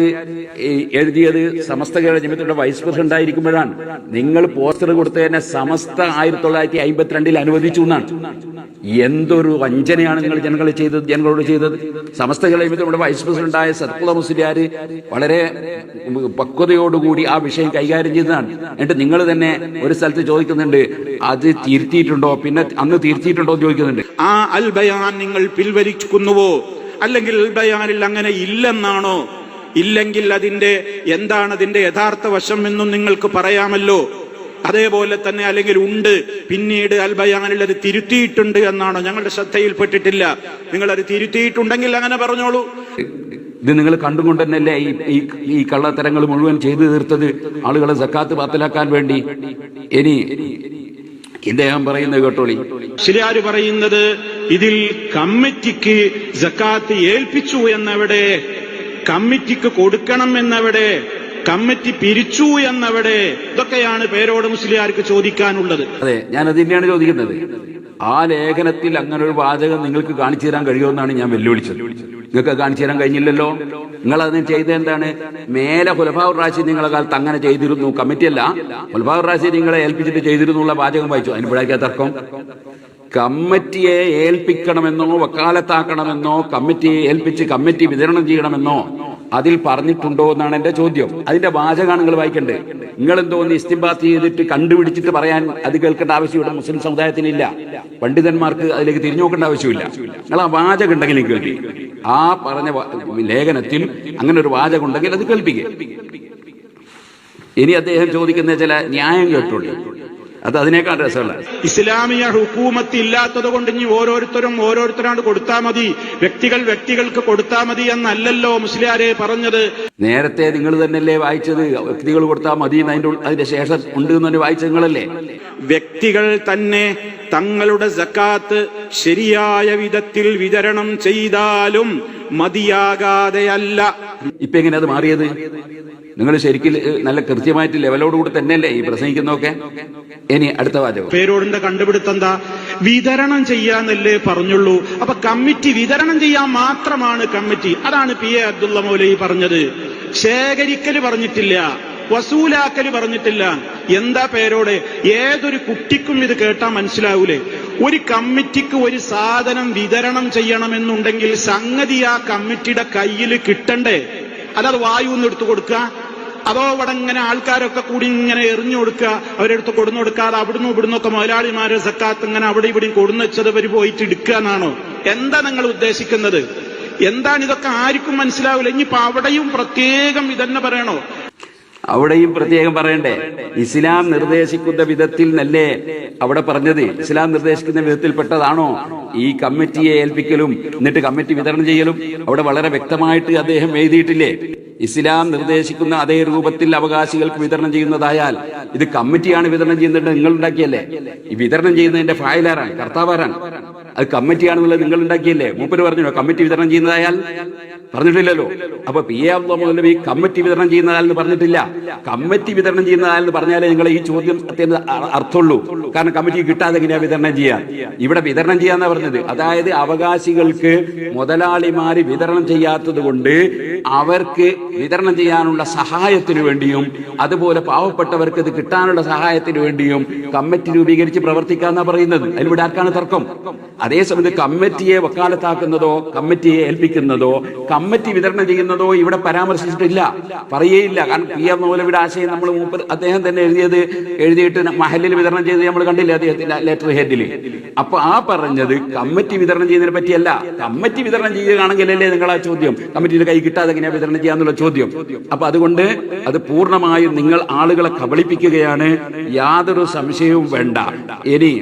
എഴുതിയത് സമസ്ത കേരള ജമ്യത്തിന്റെ വൈസ് പ്രസിഡന്റ് ആയിരിക്കുമ്പോഴാണ്. നിങ്ങൾ പോസ്റ്റർ കൊടുത്തതിനെ സമസ്ത ആയിരത്തി തൊള്ളായിരത്തി അനുവദിച്ചു എന്നാണ്. എന്തൊരു വഞ്ചനയാണ് നിങ്ങൾ ജനങ്ങളെ ചെയ്തത് ജനങ്ങളോട് ചെയ്തത്? സമസ്ത കേരളത്തിൽ നമ്മുടെ വൈസ് പ്രസിഡന്റായ സത്കുള മുസ്ലിയാർ വളരെ പക്വതയോടുകൂടി ആ വിഷയം കൈകാര്യം ചെയ്തതാണ്. എന്നിട്ട് നിങ്ങൾ തന്നെ ഒരു സ്ഥലത്ത് ചോദിക്കുന്നുണ്ട് അത് തിരുത്തിയിട്ടുണ്ടോ? പിന്നെ അന്ന് തിരുത്തിയിട്ടുണ്ടോ എന്ന് ചോദിക്കുന്നുണ്ട്. ആ അൽ ബയാൻ നിങ്ങൾ പിൻവലിക്കുന്നുവോ? അല്ലെങ്കിൽ അൽ ബയാനിൽ അങ്ങനെ ഇല്ലെന്നാണോ? ഇല്ലെങ്കിൽ അതിന്റെ എന്താണ് അതിന്റെ യഥാർത്ഥ വശം എന്നും നിങ്ങൾക്ക് പറയാമല്ലോ? അതേപോലെ തന്നെ അല്ലെങ്കിൽ ഉണ്ട്. പിന്നീട് അൽബയാനിൽ അത് തിരുത്തിയിട്ടുണ്ട് എന്നാണോ? ഞങ്ങളുടെ ശ്രദ്ധയിൽപ്പെട്ടിട്ടില്ല. നിങ്ങൾ അത് തിരുത്തിയിട്ടുണ്ടെങ്കിൽ അങ്ങനെ പറഞ്ഞോളൂ. ഇത് നിങ്ങൾ കണ്ടുകൊണ്ട് തന്നെയല്ലേ ഈ ഈ കള്ളത്തരങ്ങൾ മുഴുവൻ ചെയ്തു തീർത്തത്? ആളുകളെ സക്കാത്ത് പാത്തലാക്കാൻ വേണ്ടി. ഇനി ഇദ്ദേഹം പറയുന്നത് കേട്ടോളി. ശരിയാര് പറയുന്നത് ഇതിൽ കമ്മിറ്റിക്ക് ജക്കാത്ത് ഏൽപ്പിച്ചു എന്നവിടെ കമ്മിറ്റിക്ക് കൊടുക്കണം എന്നവിടെ കമ്മിറ്റി പിരിച്ചു എന്നവിടെ ഇതൊക്കെയാണ് പേരോട് മുസ്ലിയാർക്ക് ചോദിക്കാനുള്ളത്. അതെ ഞാൻ തന്നെയാണ് ചോദിക്കുന്നത്. ആ ലേഖനത്തിൽ അങ്ങനെ ഒരു വാചകം നിങ്ങൾക്ക് കാണിച്ചു തരാൻ കഴിയുമെന്നാണ് ഞാൻ വെല്ലുവിളിച്ചത്. നിങ്ങൾക്ക് കാണിച്ചു തരാൻ കഴിഞ്ഞില്ലല്ലോ? നിങ്ങൾ അതിന് ചെയ്ത എന്താണ്? മേലെ ഹുലഫാവുർ റാശി നിങ്ങളെ കാലത്ത് അങ്ങനെ ചെയ്തിരുന്നു. കമ്മിറ്റിയല്ല ഹുലഫാവുർ റാശി നിങ്ങളെ ഏൽപ്പിച്ചിട്ട് ചെയ്തിരുന്നു ചെയ്തിരുന്നുള്ള വാചകം വായിച്ചു. അതിന് തർക്കം. കമ്മിറ്റിയെ ഏൽപ്പിക്കണമെന്നോ വക്കാലത്താക്കണമെന്നോ കമ്മിറ്റിയെ ഏൽപ്പിച്ച് കമ്മിറ്റി വിതരണം ചെയ്യണമെന്നോ അതിൽ പറഞ്ഞിട്ടുണ്ടോ എന്നാണ് എന്റെ ചോദ്യം. അതിന്റെ വാചകമാണ് നിങ്ങൾ വായിക്കണ്ടേ നിങ്ങൾ എന്തോന്ന് ഇസ്തിംബാത്ത് ചെയ്തിട്ട് കണ്ടുപിടിച്ചിട്ട് പറയാൻ അത് കേൾക്കേണ്ട ആവശ്യമില്ല മുസ്ലിം സമുദായത്തിനില്ല. പണ്ഡിതന്മാർക്ക് അതിലേക്ക് തിരിഞ്ഞു നോക്കേണ്ട ആവശ്യമില്ല. നിങ്ങൾ ആ വാചകം ഉണ്ടെങ്കിൽ കേൾപ്പി ആ പറഞ്ഞ ലേഖനത്തിൽ അങ്ങനെ ഒരു വാചകം ഉണ്ടെങ്കിൽ അത് കേൾപ്പിക്കുക. ഇനി അദ്ദേഹം ചോദിക്കുന്ന ചില ന്യായം കേട്ടോളൂ. അത് അതിനേക്കാൾ രസമുള്ള ഇസ്ലാമിക ഹുക്കൂമത്ത് ഇല്ലാത്തത് കൊണ്ട് ഇനി ഓരോരുത്തരും ഓരോരുത്തരാണ് കൊടുത്താൽ മതി. വ്യക്തികൾ വ്യക്തികൾക്ക് കൊടുത്താൽ മതി എന്നല്ലല്ലോ മുസ്ലിയാരെ പറഞ്ഞത്. നേരത്തെ നിങ്ങൾ തന്നെയല്ലേ വായിച്ചത്? വ്യക്തികൾ കൊടുത്താൽ മതി അതിന്റെ അതിന്റെ ശേഷം ഉണ്ട് എന്ന് തന്നെ വായിച്ച നിങ്ങളല്ലേ? വ്യക്തികൾ തന്നെ തങ്ങളുടെ സക്കാത്ത് ശരിയായ വിധത്തിൽ വിതരണം ചെയ്താലും മതിയാകാതെയല്ല. ഇപ്പൊ എങ്ങനെ അത് മാറിയത്? നിങ്ങൾ ശരിക്കും നല്ല കൃത്യമായിട്ട് ലെവലോടുകൂടി തന്നെയല്ലേ ഈ പ്രസംഗിക്കുന്നതൊക്കെ? ഇനി അടുത്ത വാചകം. പേരോടിന്റെ കണ്ടുപിടുത്തം എന്താ? വിതരണം ചെയ്യാന്നല്ലേ പറഞ്ഞുള്ളൂ. അപ്പൊ കമ്മിറ്റി വിതരണം ചെയ്യാൻ മാത്രമാണ് കമ്മിറ്റി. അതാണ് പി എ അബ്ദുള്ള മൗലവി പറഞ്ഞത്. ശേഖരിക്കൽ പറഞ്ഞിട്ടില്ല. വസൂലാക്കൽ പറഞ്ഞിട്ടില്ല. എന്താ പേരോടെ? ഏതൊരു കുട്ടിക്കും ഇത് കേട്ടാൽ മനസ്സിലാവൂലേ. ഒരു കമ്മിറ്റിക്ക് ഒരു സാധനം വിതരണം ചെയ്യണമെന്നുണ്ടെങ്കിൽ സംഗതി ആ കമ്മിറ്റിയുടെ കയ്യിൽ കിട്ടണ്ടേ? അതത് വായുന്ന് എടുത്തു കൊടുക്കുക. അതോ അവിടെ ഇങ്ങനെ ആൾക്കാരൊക്കെ കൂടി ഇങ്ങനെ എറിഞ്ഞു കൊടുക്കുക അവരെടുത്ത് കൊടുന്നു കൊടുക്കാതെ അവിടുന്ന് ഇവിടുന്ന് ഒക്കെ മുതലാളിമാരെ സക്കാത്ത് ഇങ്ങനെ അവിടെ ഇവിടെയും കൊടുന്നു വെച്ചത് അവർ പോയിട്ട് എടുക്കുക എന്നാണോ? എന്താ നിങ്ങൾ ഉദ്ദേശിക്കുന്നത്? എന്താണ് ഇതൊക്കെ ആർക്കും മനസ്സിലാവില്ല. ഇനിയിപ്പോ അവിടെയും പ്രത്യേകം ഇതന്നെ പറയണോ? അവിടെയും പ്രത്യേകം പറയണ്ടേ? ഇസ്ലാം നിർദ്ദേശിക്കുന്ന വിധത്തിൽ നല്ലേ? അവിടെ പറഞ്ഞത് ഇസ്ലാം നിർദ്ദേശിക്കുന്ന വിധത്തിൽപ്പെട്ടതാണോ? ഈ കമ്മിറ്റിയെ ഏൽപ്പിക്കലും എന്നിട്ട് കമ്മിറ്റി വിതരണം ചെയ്യലും അവിടെ വളരെ വ്യക്തമായിട്ട് അദ്ദേഹം എഴുതിയിട്ടില്ലേ? ഇസ്ലാം നിർദ്ദേശിക്കുന്ന അതേ രൂപത്തിൽ അവകാശികൾക്ക് വിതരണം ചെയ്യുന്നതായാൽ ഇത് കമ്മിറ്റിയാണ് വിതരണം ചെയ്യുന്നത്. നിങ്ങൾ ഉണ്ടാക്കിയല്ലേ? ഈ വിതരണം ചെയ്യുന്നതിന്റെ ഫയലാറാണ് കർത്താവാരാണ്? അത് കമ്മിറ്റിയാണെന്നുള്ളത് നിങ്ങൾ ഉണ്ടാക്കിയല്ലേ? മൂപ്പര് പറഞ്ഞോ കമ്മിറ്റി വിതരണം ചെയ്യുന്നതായാൽ. പറഞ്ഞിട്ടില്ലല്ലോ. അപ്പൊ പി എ അബ്ദുള്ള ഈ കമ്മിറ്റി വിതരണം എന്ന് പറഞ്ഞിട്ടില്ല. കമ്മിറ്റി വിതരണം എന്ന് പറഞ്ഞാലേ നിങ്ങൾ ഈ ചോദ്യം അർത്ഥമുള്ളൂ. കാരണം കമ്മിറ്റി കിട്ടാതെ എങ്ങനെയാ വിതരണം ചെയ്യാൻ ഇവിടെ വിതരണം ചെയ്യാന്നാ പറഞ്ഞത്. അതായത് അവകാശികൾക്ക് മുതലാളിമാര് വിതരണം ചെയ്യാത്തത് കൊണ്ട് അവർക്ക് വിതരണം ചെയ്യാനുള്ള സഹായത്തിനു വേണ്ടിയും അതുപോലെ പാവപ്പെട്ടവർക്ക് ഇത് കിട്ടാനുള്ള സഹായത്തിനു വേണ്ടിയും കമ്മിറ്റി രൂപീകരിച്ച് പ്രവർത്തിക്കാന്നാ പറയുന്നത്. അതിലിവിടെ ആർക്കാണ് തർക്കം? അതേസമയത്ത് കമ്മിറ്റിയെ വക്കാലത്താക്കുന്നതോ കമ്മിറ്റിയെ ഏൽപ്പിക്കുന്നതോ കമ്മിറ്റി വിതരണം ചെയ്യുന്നതോ ഇവിടെ പരാമർശിച്ചിട്ടില്ല. പറയേയില്ല കാരണം പി എം മൗലവിയുടെ ആശയം നമ്മൾ അദ്ദേഹം തന്നെ എഴുതിയത് എഴുതിയിട്ട് മഹലിൽ വിതരണം ചെയ്ത് നമ്മൾ കണ്ടില്ല അദ്ദേഹത്തിന്റെ ലെറ്റർ ഹെഡിൽ അപ്പൊ ആ പറഞ്ഞത് കമ്മിറ്റി വിതരണം ചെയ്യുന്നതിനെ പറ്റിയല്ല. കമ്മിറ്റി വിതരണം ചെയ്യുകയാണെങ്കിലല്ലേ നിങ്ങൾ ആ ചോദ്യം. കമ്മിറ്റിയുടെ കൈ കിട്ടാതെ എങ്ങനെയാ വിതരണം ചെയ്യാന്നുള്ള ചോദ്യം. അപ്പൊ അതുകൊണ്ട് അത് പൂർണമായും നിങ്ങൾ ആളുകളെ കബളിപ്പിക്കുകയാണ്. യാതൊരു സംശയവും വേണ്ട. ഇനി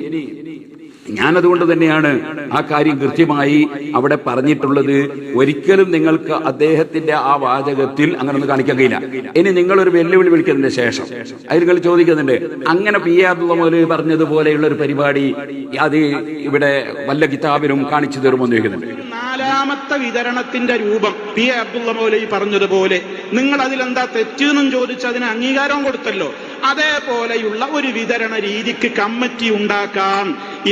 ഞാനതുകൊണ്ട് തന്നെയാണ് ആ കാര്യം കൃത്യമായി അവിടെ പറഞ്ഞിട്ടുള്ളത്. ഒരിക്കലും നിങ്ങൾക്ക് അദ്ദേഹത്തിന്റെ ആ വാചകത്തിൽ അങ്ങനെ ഒന്നും കാണിക്കാൻ കഴിയില്ല. ഇനി നിങ്ങൾ ഒരു വെല്ലുവിളി വിളിക്കുന്നതിന് ശേഷം. അതിൽ നിങ്ങൾ ചോദിക്കുന്നുണ്ട് അങ്ങനെ പി എ അബ്ദുള്ള മുതൽ പറഞ്ഞതുപോലെയുള്ള ഒരു പരിപാടി അത് ഇവിടെ വല്ല കിതാബിനും കാണിച്ചു തരുമെന്ന് ചോദിക്കുന്നുണ്ട്. നാലാമത്തെ വിതരണത്തിന്റെ രൂപം പി എ അബ്ദുള്ള മൗലവി പറഞ്ഞതുപോലെ നിങ്ങൾ അതിലെന്താ തെറ്റെന്നും ചോദിച്ച് അതിന് അംഗീകാരം കൊടുത്തല്ലോ. അതേപോലെയുള്ള ഒരു വിതരണ രീതിക്ക് കമ്മിറ്റി ഉണ്ടാക്കാം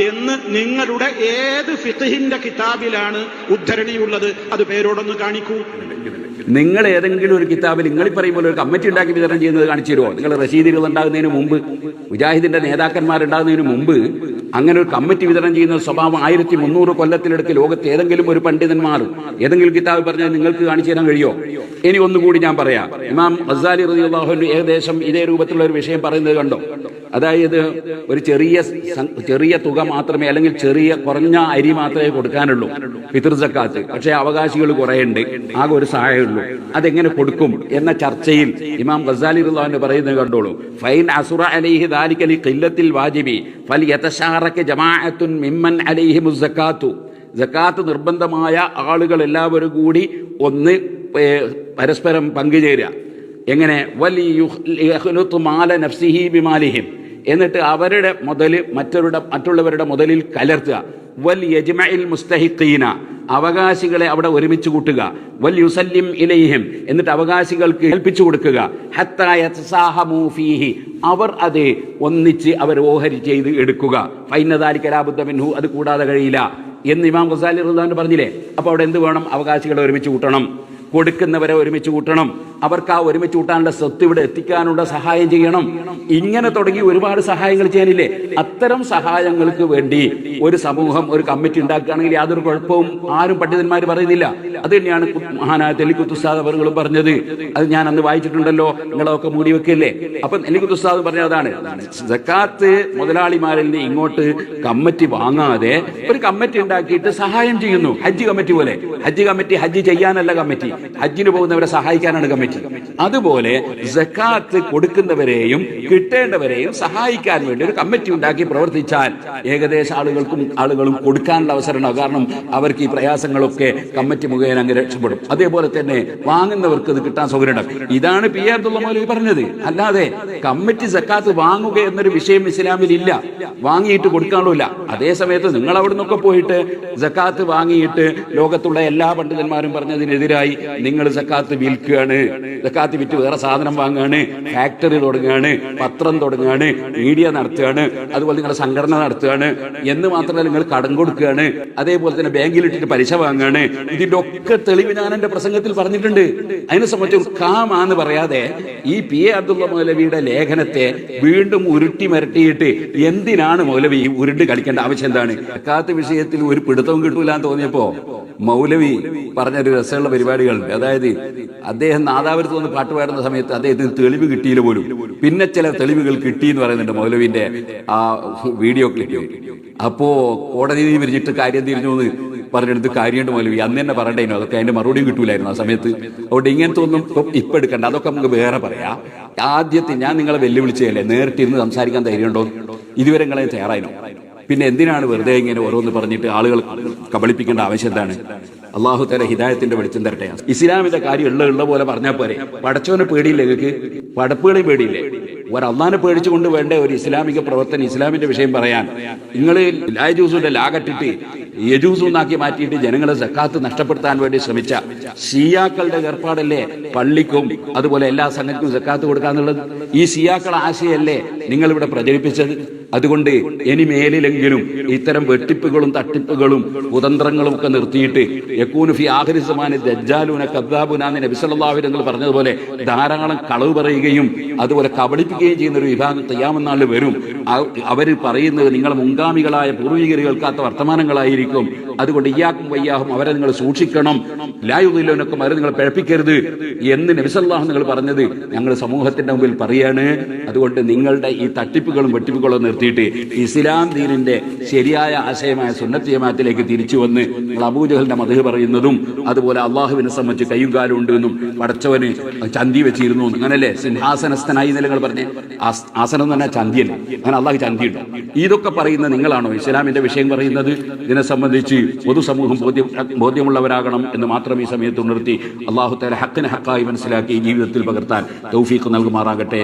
എന്ന് നിങ്ങളുടെ ഏത് ഫിഖഹിന്റെ കിതാബിലാണ് ഉദ്ധരണിയുള്ളത്? അത് പേരോടൊന്ന് കാണിക്കൂ. നിങ്ങൾ ഏതെങ്കിലും ഒരു കിതാബിൽ നിങ്ങൾ പറയുമ്പോൾ ഒരു കമ്മിറ്റി ഉണ്ടാക്കി വിതരണം ചെയ്യുന്നത് കാണിച്ചു തരുമോ? നിങ്ങൾ റഷീദുകൾ ഉണ്ടാകുന്നതിന് മുമ്പ് മുജാഹിദിന്റെ നേതാക്കന്മാരുണ്ടാകുന്നതിന് മുമ്പ് അങ്ങനെ ഒരു കമ്മിറ്റി വിതരണം ചെയ്യുന്ന സ്വഭാവം ആയിരത്തി മുന്നൂറ് കൊല്ലത്തിലെടുക്ക് ലോകത്ത് ഏതെങ്കിലും ഒരു പണ്ഡിതന്മാർ ഏതെങ്കിലും കിതാബ് പറഞ്ഞാൽ നിങ്ങൾക്ക് കാണിച്ചു തരാൻ കഴിയോ? ഇനി ഒന്നുകൂടി ഞാൻ പറയാം. ഇമാം അസാലി റളിയല്ലാഹു ഏകദേശം ഇതേ രൂപത്തിലുള്ള ഒരു വിഷയം പറയുന്നത് കണ്ടോ? അതായത് ഒരു ചെറിയ ചെറിയ തുക മാത്രമേ അല്ലെങ്കിൽ ചെറിയ കുറഞ്ഞ അരി മാത്രമേ കൊടുക്കാനുള്ളൂ പിതൃസക്കാത്ത്. പക്ഷേ അവകാശികൾ കുറേയുണ്ട്. ആകെ ഒരു സഹായമുള്ളൂ. അതെങ്ങനെ കൊടുക്കും എന്ന ചർച്ചയിൽ ഇമാം ഗസാലി റുല്ലാന്ന് പറയുന്നത് കണ്ടോളൂ. ഫൈൻ അസുറ അലൈഹി ദാലിക്കലി കില്ലത്തിൽ വാജിബി ഫൽ യതശാറക ജമാഅത്തുൻ മിമ്മൻ അലൈഹി മുസക്കാത്തു ജക്കാത്ത് നിർബന്ധമായ ആളുകൾ എല്ലാവരും കൂടി ഒന്ന് പരസ്പരം പങ്കുചേരുക. എങ്ങനെ? നഫ്സിഹി ബിമാലിഹിം. എന്നിട്ട് അവരുടെ മുതൽ മറ്റവരുടെ മറ്റുള്ളവരുടെ മുതലിൽ കലർത്തുക. വൽ യജ്മഇൽ മുസ്തഹിഖീന. അവകാശികളെ അവിടെ ഒരുമിച്ച് കൂട്ടുക. വൽ യുസല്ലിം ഇലൈഹിം. എന്നിട്ട് അവകാശികൾക്ക് ഏൽപ്പിച്ചു കൊടുക്കുക. ഹത്താ യതസാഹമൂ മൂഫീഹി അവർ അത് ഒന്നിച്ച് അവർ ഓഹരി ചെയ്ത് എടുക്കുക. ഫൈനദാലി ലാബുദ്ദ മിൻഹു. അത് കൂടാതെ കഴിയില്ല. എന്ന് ഇമാം ഗസാലി റുദാൻ പറഞ്ഞില്ലേ? അപ്പോൾ അവിടെ എന്ത് വേണം? അവകാശികളെ ഒരുമിച്ച് കൂട്ടണം. കൊടുക്കുന്നവരെ ഒരുമിച്ച് കൂട്ടണം. അവർക്ക് ആ ഒരുമിച്ച് കൂട്ടാനുള്ള സ്വത്ത് ഇവിടെ എത്തിക്കാനുള്ള സഹായം ചെയ്യണം. ഇങ്ങനെ തുടങ്ങി ഒരുപാട് സഹായങ്ങൾ ചെയ്യാനില്ലേ? അത്തരം സഹായങ്ങൾക്ക് വേണ്ടി ഒരു സമൂഹം ഒരു കമ്മിറ്റി ഉണ്ടാക്കുകയാണെങ്കിൽ യാതൊരു കുഴപ്പവും ആരും പണ്ഡിതന്മാർ പറയുന്നില്ല. അത് തന്നെയാണ് മഹാനായ തെലിക്കുത്തുസ്താദ് അവറുകളും പറഞ്ഞത്. അത് ഞാൻ അന്ന് വായിച്ചിട്ടുണ്ടല്ലോ. നിങ്ങളൊക്കെ മൂടി വെക്കില്ലേ? അപ്പൊ തെലിക്കുത്തുസ്താദ് പറഞ്ഞതാണ് അതാണ്. സക്കാത്ത് മുതലാളിമാരിൽ നിന്ന് ഇങ്ങോട്ട് കമ്മിറ്റി വാങ്ങാതെ ഒരു കമ്മിറ്റി ഉണ്ടാക്കിയിട്ട് സഹായം ചെയ്യുന്നു. ഹജ്ജ് കമ്മിറ്റി പോലെ. ഹജ്ജ് കമ്മിറ്റി ഹജ്ജ് ചെയ്യാനല്ല കമ്മിറ്റി. ഹജ്ജിന് പോകുന്നവരെ സഹായിക്കാനാണ് കമ്മിറ്റി. കമ്മിറ്റി അതുപോലെ ജക്കാത്ത് കൊടുക്കുന്നവരെയും കിട്ടേണ്ടവരെയും സഹായിക്കാൻ വേണ്ടി ഒരു കമ്മിറ്റി ഉണ്ടാക്കി പ്രവർത്തിച്ചാൽ ഏകദേശം ആളുകൾക്കും ആളുകളും കൊടുക്കാനുള്ള അവസരം ഉണ്ടാവും കാരണം അവർക്ക് ഈ പ്രയാസങ്ങളൊക്കെ കമ്മിറ്റി മുഖേന അങ്ങ് രക്ഷപ്പെടും. അതേപോലെ തന്നെ വാങ്ങുന്നവർക്ക് ഇത് കിട്ടാൻ സൗകര്യം ഉണ്ടാക്കും ഇതാണ് പി ആർ മൗലവി പറഞ്ഞത്. അല്ലാതെ കമ്മിറ്റി സക്കാത്ത് വാങ്ങുക എന്നൊരു വിഷയം ഇസ്ലാമിൽ ഇല്ല. വാങ്ങിയിട്ട് കൊടുക്കാനുള്ള അതേ സമയത്ത് നിങ്ങൾ അവിടെ നിന്നൊക്കെ പോയിട്ട് സക്കാത്ത് വാങ്ങിയിട്ട് ലോകത്തുള്ള എല്ലാ പണ്ഡിതന്മാരും പറഞ്ഞതിനെതിരായി നിങ്ങൾ സക്കാത്ത് വിൽക്കുകയാണ്. സക്കാത്ത് വിറ്റ് വേറെ സാധനം വാങ്ങുകയാണ് ഫാക്ടറി തുടങ്ങുകയാണ് പത്രം തുടങ്ങുകയാണ് മീഡിയ നടത്തുകയാണ് അതുപോലെ നിങ്ങളുടെ സംഘടന നടത്തുകയാണ് എന്ന് മാത്രമല്ല നിങ്ങൾ കടം കൊടുക്കുകയാണ് അതേപോലെ തന്നെ ബാങ്കിൽ ഇട്ടിട്ട് പലിശ വാങ്ങുകയാണ് ഇതിന്റെ ഒക്കെ തെളിവ് ഞാൻ എന്റെ പ്രസംഗത്തിൽ പറഞ്ഞിട്ടുണ്ട്. അതിനെ സംബന്ധിച്ച് കാമാന്ന് പറയാതെ ഈ പി എ അബ്ദുള്ള മൗലവിയുടെ ലേഖനത്തെ വീണ്ടും ഉരുട്ടി മരട്ടിയിട്ട് എന്തിനാണ് മൗലവി ഉരുണ്ട് കളിക്കേണ്ട ആവശ്യം എന്താണ്? അക്കാത്ത വിഷയത്തിൽ ഒരു പിടുത്തവും കിട്ടൂല എന്ന് തോന്നിയപ്പോ മൗലവി പറഞ്ഞൊരു രസമുള്ള പരിപാടികളുണ്ട്. അതായത് അദ്ദേഹം നാദാപുരത്ത് വന്ന് പാട്ട് പാടുന്ന സമയത്ത് അദ്ദേഹത്തിന് തെളിവ് കിട്ടിയില്ല പോലും. പിന്നെ ചില തെളിവുകൾ കിട്ടി എന്ന് പറയുന്നുണ്ട് മൗലവിന്റെ ആ വീഡിയോ ക്ലിപ്പ് അപ്പോ കോടതി വിരിച്ചിട്ട് കാര്യം തിരിഞ്ഞു എന്ന് പറഞ്ഞെടുത്ത് കാര്യമുണ്ട് മൗലവി. അന്ന് തന്നെ പറയണ്ടേനോ അതൊക്കെ അതിന്റെ മറുപടിയും കിട്ടൂലായിരുന്നു ആ സമയത്ത്. അതുകൊണ്ട് ഇങ്ങനത്തെ ഒന്നും ഇപ്പം എടുക്കണ്ട. അതൊക്കെ നമുക്ക് വേറെ പറയാം. ആദ്യത്തെ ഞാൻ നിങ്ങളെ വെല്ലുവിളിച്ചതല്ലേ? നേരിട്ടിരുന്ന് സംസാരിക്കാൻ ധൈര്യമുണ്ടോ? ഇതുവരെ നിങ്ങളെ തയ്യാറായിരുന്നു പിന്നെ എന്തിനാണ് വെറുതെ ഇങ്ങനെ ഓരോന്ന് പറഞ്ഞിട്ട് ആളുകൾ കബളിപ്പിക്കേണ്ട ആവശ്യം എന്താണ്? അള്ളാഹു തല ഹിദായത്തിന്റെ വെളിച്ചം തരട്ടെ. ഇസ്ലാമിന്റെ കാര്യം ഉള്ള ഉള്ള പോലെ പറഞ്ഞാൽ പോരെ. പടച്ചവനെ പേടിയില്ലേ നിങ്ങൾക്ക് പടപ്പുകളെയും പേടിയില്ലേ? ഒരള്ളാനെ പേടിച്ചുകൊണ്ട് വേണ്ട ഒരു ഇസ്ലാമിക പ്രവർത്തനം ഇസ്ലാമിന്റെ വിഷയം പറയാൻ. നിങ്ങൾ ലായജൂസിന്റെ യജൂസ് യജൂസുന്നാക്കി മാറ്റിയിട്ട് ജനങ്ങളെ സക്കാത്ത് നഷ്ടപ്പെടുത്താൻ വേണ്ടി ശ്രമിച്ച ഷിയാക്കളുടെ ഏർപ്പാടല്ലേ? പള്ളിക്കും അതുപോലെ എല്ലാ സംഘത്തിനും സക്കാത്ത് കൊടുക്കാന്നുള്ളത്. ഈ ഷിയാക്കൾ ആശയല്ലേ? നിങ്ങൾ ഇവിടെ പ്രചരിപ്പിച്ചത് അതുകൊണ്ട് ഇനി മേലിലെങ്കിലും ഇത്തരം വെട്ടിപ്പുകളും തട്ടിപ്പുകളും കുതന്ത്രങ്ങളും ഒക്കെ നിർത്തിയിട്ട് യക്കൂനു ഫി ആഖിരി സമാനി അലൈഹി പറഞ്ഞതുപോലെ ധാരാളം കളവ് പറയുകയും അതുപോലെ കബളിപ്പിക്കുകയും ചെയ്യുന്ന ഒരു വിഭാഗം തയ്യാമെന്നാൾ വരും. അവർ പറയുന്നത് നിങ്ങൾ മുൻഗാമികളായ പൂർവികർ കേൾക്കാത്ത വർത്തമാനങ്ങളായിരിക്കും. അതുകൊണ്ട് ഇയാക്കും വയ്യാഹും അവരെ നിങ്ങൾ സൂക്ഷിക്കണം. ലായുദില്ലോനൊക്കെ അവരെ നിങ്ങൾ പിഴപ്പിക്കരുത് എന്ന് നബിസല്ലാഹു നിങ്ങൾ പറഞ്ഞത് ഞങ്ങൾ സമൂഹത്തിന്റെ മുമ്പിൽ പറയാണ്. അതുകൊണ്ട് നിങ്ങളുടെ ഈ തട്ടിപ്പുകളും വെട്ടിപ്പുകളും നിർത്തിയിട്ട് ഇസ്ലാം ദീനിന്റെ ശരിയായ ആശയമായ സുന്നത്ത് ജമാഅത്തിലേക്ക് തിരിച്ചു വന്ന് അബൂജഹലിന്റെ മതഹ് പറയുന്നതും അതുപോലെ അള്ളാഹുവിനെ സംബന്ധിച്ച് കൈയും കാലും ഉണ്ട് എന്നും പടച്ചവന് ചന്തി വെച്ചിരുന്നു. അങ്ങനല്ലേ? സിംഹാസനസ്ഥനായി നിങ്ങൾ പറഞ്ഞേ? ആസ്- ആസനം എന്ന് പറഞ്ഞാൽ ചന്തിയല്ലേ? അങ്ങനെ അള്ളാഹു ചന്തിയുണ്ട്. ഇതൊക്കെ പറയുന്ന നിങ്ങളാണോ ഇസ്ലാമിന്റെ വിഷയം പറയുന്നത്? ഇതിനെ സംബന്ധിച്ച് പൊതുസമൂഹം ബോധ്യം ബോധ്യമുള്ളവരാകണം എന്ന് മാത്രം ഈ സമയത്ത് ഉണർത്തി അള്ളാഹു തല ഹക്കിന് ഹക്കായി മനസ്സിലാക്കി ജീവിതത്തിൽ പകർത്താൻ തൗഫീഖ് നൽകുമാറാകട്ടെ.